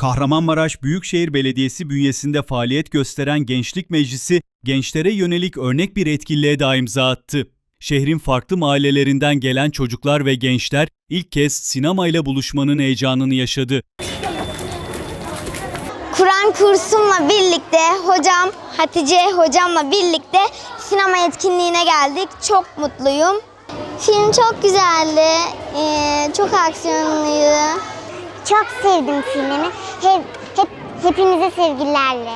Kahramanmaraş Büyükşehir Belediyesi bünyesinde faaliyet gösteren Gençlik Meclisi, gençlere yönelik örnek bir etkinliğe de imza attı. Şehrin farklı mahallelerinden gelen çocuklar ve gençler ilk kez sinemayla buluşmanın heyecanını yaşadı. Kur'an kursumla birlikte hocam Hatice hocamla birlikte sinema etkinliğine geldik. Çok mutluyum. Film çok güzeldi. Ee, çok aksiyonluydu. Çok sevdim filmimi. Hep, hep hepinize sevgilerle.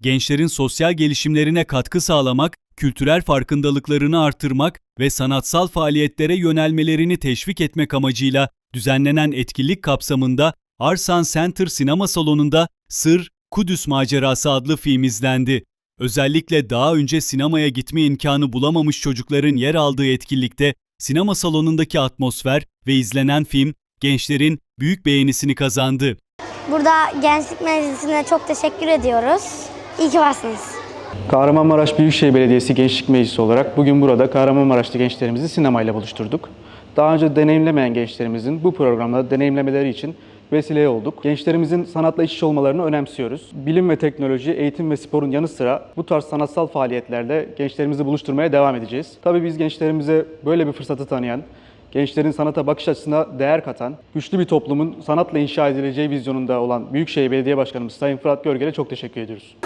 Gençlerin sosyal gelişimlerine katkı sağlamak, kültürel farkındalıklarını artırmak ve sanatsal faaliyetlere yönelmelerini teşvik etmek amacıyla düzenlenen etkinlik kapsamında Arsan Center Sinema Salonu'nda Sır, Kudüs Macerası adlı film izlendi. Özellikle daha önce sinemaya gitme imkanı bulamamış çocukların yer aldığı etkinlikte sinema salonundaki atmosfer ve izlenen film gençlerin büyük beğenisini kazandı. Burada Gençlik Meclisi'ne çok teşekkür ediyoruz. İyi ki varsınız. Kahramanmaraş Büyükşehir Belediyesi Gençlik Meclisi olarak bugün burada Kahramanmaraşlı gençlerimizi sinemayla buluşturduk. Daha önce deneyimlemeyen gençlerimizin bu programda deneyimlemeleri için vesile olduk. Gençlerimizin sanatla iç içe olmalarını önemsiyoruz. Bilim ve teknoloji, eğitim ve sporun yanı sıra bu tarz sanatsal faaliyetlerde gençlerimizi buluşturmaya devam edeceğiz. Tabii biz gençlerimize böyle bir fırsatı tanıyan, gençlerin sanata bakış açısına değer katan, güçlü bir toplumun sanatla inşa edileceği vizyonunda olan Büyükşehir Belediye Başkanımız Sayın Fırat Görgel'e çok teşekkür ediyoruz.